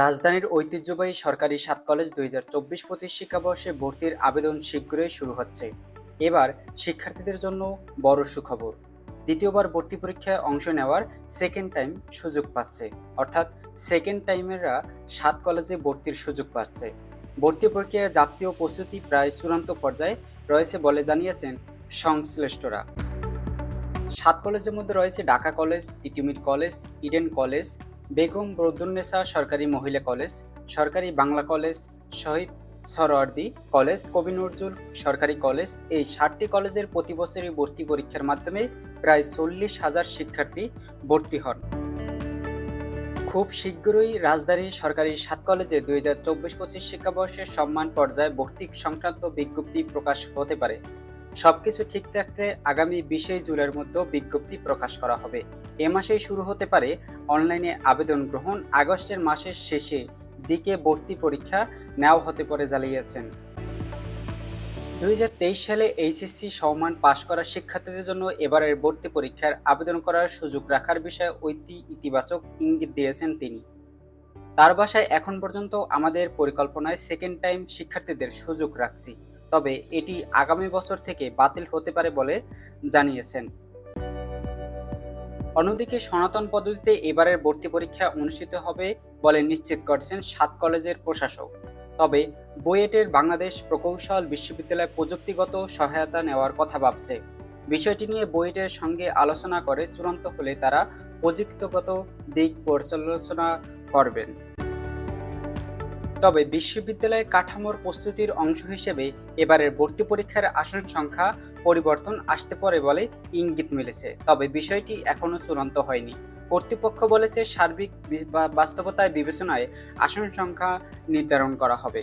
রাজধানীর ঐতিহ্যবাহী সরকারি সাত কলেজ দুই হাজার চব্বিশ পঁচিশ শিক্ষাবর্ষে ভর্তির আবেদন শীঘ্রই শুরু হচ্ছে। এবার শিক্ষার্থীদের জন্য বড় সুখবর। দ্বিতীয়বার ভর্তি পরীক্ষায় অংশ নেওয়ার সেকেন্ড টাইম সুযোগ পাচ্ছে। অর্থাৎ সেকেন্ড টাইমেররা সাত কলেজে ভর্তির সুযোগ পাচ্ছে। ভর্তি প্রক্রিয়ার জাতীয় প্রস্তুতি প্রায় চূড়ান্ত পর্যায়ে রয়েছে বলে জানিয়েছেন সংশ্লিষ্টরা। সাত কলেজের মধ্যে রয়েছে Dhaka college, Titumir college, Eden college Begum Badrunnesa সরকারি মহিলা কলেজ, সরকারি বাংলা কলেজ, শহীদ সরওয়ার্দী কলেজ, কবি নজরুল সরকারি কলেজ, এই ষাটটি কলেজের প্রতি বছরই ভর্তি পরীক্ষার মাধ্যমে প্রায় চল্লিশ হাজার শিক্ষার্থী ভর্তি হন। খুব শীঘ্রই রাজধানীর সরকারি সাত কলেজে দুই হাজার চব্বিশ পঁচিশ শিক্ষাবর্ষের সম্মান পর্যায়ে ভর্তি সংক্রান্ত বিজ্ঞপ্তি প্রকাশ হতে পারে। সবকিছু ঠিক থাকলে আগামী বিশে জুলাইয়ের মধ্যে বিজ্ঞপ্তি প্রকাশ করা হবে। এ মাসেই শুরু হতে পারে অনলাইনে আবেদন গ্রহণ। আগস্টের মাসের শেষে দিকে ভর্তি পরীক্ষা নেওয়া হতে পারে জানিয়েছেন। দু হাজার তেইশ সালে এইচএসসি সম্মান পাশ করা শিক্ষার্থীদের জন্য এবারের ভর্তি পরীক্ষার আবেদন করার সুযোগ রাখার বিষয়ে ঐতি ইতিবাচক ইঙ্গিত দিয়েছেন তিনি। তার বাসায় এখন পর্যন্ত আমাদের পরিকল্পনায় সেকেন্ড টাইম শিক্ষার্থীদের সুযোগ রাখছি। তবে এটি আগামী বছর থেকে বাতিল হতে পারে বলে জানিয়েছেন। অন্যদিকে সনাতন পদ্ধতিতে এবারের ভর্তি পরীক্ষা অনুষ্ঠিত হবে বলে নিশ্চিত করেছেন সাত কলেজের প্রশাসক। তবে বুয়েটের বাংলাদেশ প্রকৌশল বিশ্ববিদ্যালয় প্রযুক্তিগত সহায়তা নেওয়ার কথা ভাবছে। বিষয়টি নিয়ে বুয়েটের সঙ্গে আলোচনা করে চূড়ান্ত হলে তারা প্রযুক্তিগত দিক পর্যালোচনা করবেন। তবে বিশ্ববিদ্যালয় কাঠামোর প্রস্তুতির অংশ হিসেবে এবারের ভর্তি পরীক্ষার আসন সংখ্যা পরিবর্তন আসতে পারে বলে ইঙ্গিত মিলেছে। তবে বিষয়টি এখনও চূড়ান্ত হয়নি। কর্তৃপক্ষ বলেছে সার্বিক বাস্তবতায় বিবেচনায় আসন সংখ্যা নির্ধারণ করা হবে।